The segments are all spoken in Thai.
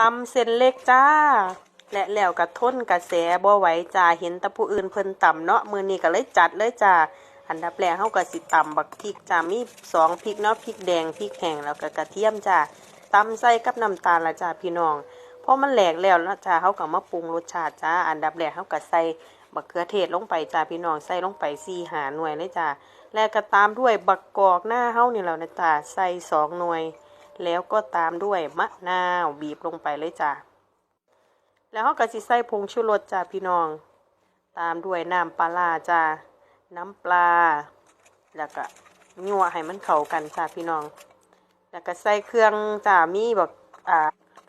ตำเส้นเล็กจ้า และแล้วก็ทนกระแสบ่ไหวจ้าเห็นต่ผู้อื่นเพิ่นตำเนาะมือนี้ก็เลยจัดเลยจ้าอันดับแรกเฮาก็สิตำบักพริกจ้ามีสองพริกเนาะพริกแดงพริกแห้งแล้วก็กระเทียมจ้าตำใส่กับน้ำตาลละจ้าพี่น้องพอมันแหลกแล้วนะจ้าเฮาก็มาปรุงรสชาติจ้า อันดับแรกเฮาก็ใส่บักเขือเทศลงไปจ้าพี่น้องใส่ลงไป4หาหน่วยเลยจ้า แล้วก็ตามด้วยบักกอกหน้าเฮานี่แหล้วนะจ้าใส่สองหน่วย แล้วก็ตามด้วยมะนาวบีบลงไปเลยจ้าแล้วเราก็สิใส่ผงชูรสจ้าพี่น้อง ตามด้วยน้ำปลาร้าจ้าน้ำปลา แล้วก็ยั่วให้มันเข้ากันจ้าพี่น้อง แล้วก็ใส่เครื่องจ้ามีแบบอ่า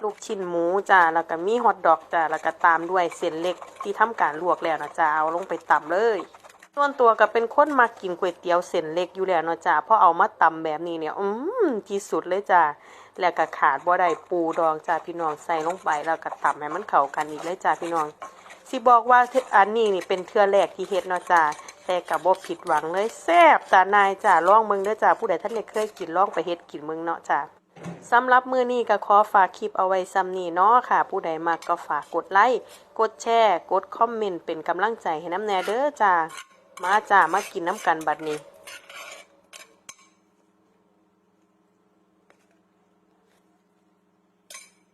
ลูกชิ้นหมูจ้าแล้วก็มีฮอทดอกจ้าแล้วก็ตามด้วยเส้นเล็กที่ทำการลวกแล้วนะจ้าเอาลงไปตำเลย ส่วนตัวก็เป็นคนมากินก๋วยเตี๋ยวเส้นเล็กอยู่แล้วเนาะจ้าพราะเอามาตำแบบนี้เนี่ย อืมที่สุดเลยจ้าแล้วก็ขาดบ่ได้ปูดองจ้าพี่น้องใส่ลงไปแล้วก็ตำให้มันเข้ากันอีกเลยจ้าพี่น้องสิบอกว่าอันนี้นี่เป็นเทื่อแรกที่เฮ็ดเนาะจ้าแต่กับบ่ผิดหวังเลยแซ่บจ้านายจ้าลองเบิ่งเด้อจ้าผู้ใดท่านได้เคยกินลองไปเฮ็ดกินเบิ่งเนาะจ้าสำหรับมือนี้ก็ขอฝากคลิปเอาไว้ซ้ำนี้เนาะค่ะ ผู้ใดมักก็ฝากกดไลค์กดแชร์ กดคอมเมนต์เป็นกำลังใจให้น้ำแน่เด้อจ้า มาจ้ามากินน้ำกันบัดนี้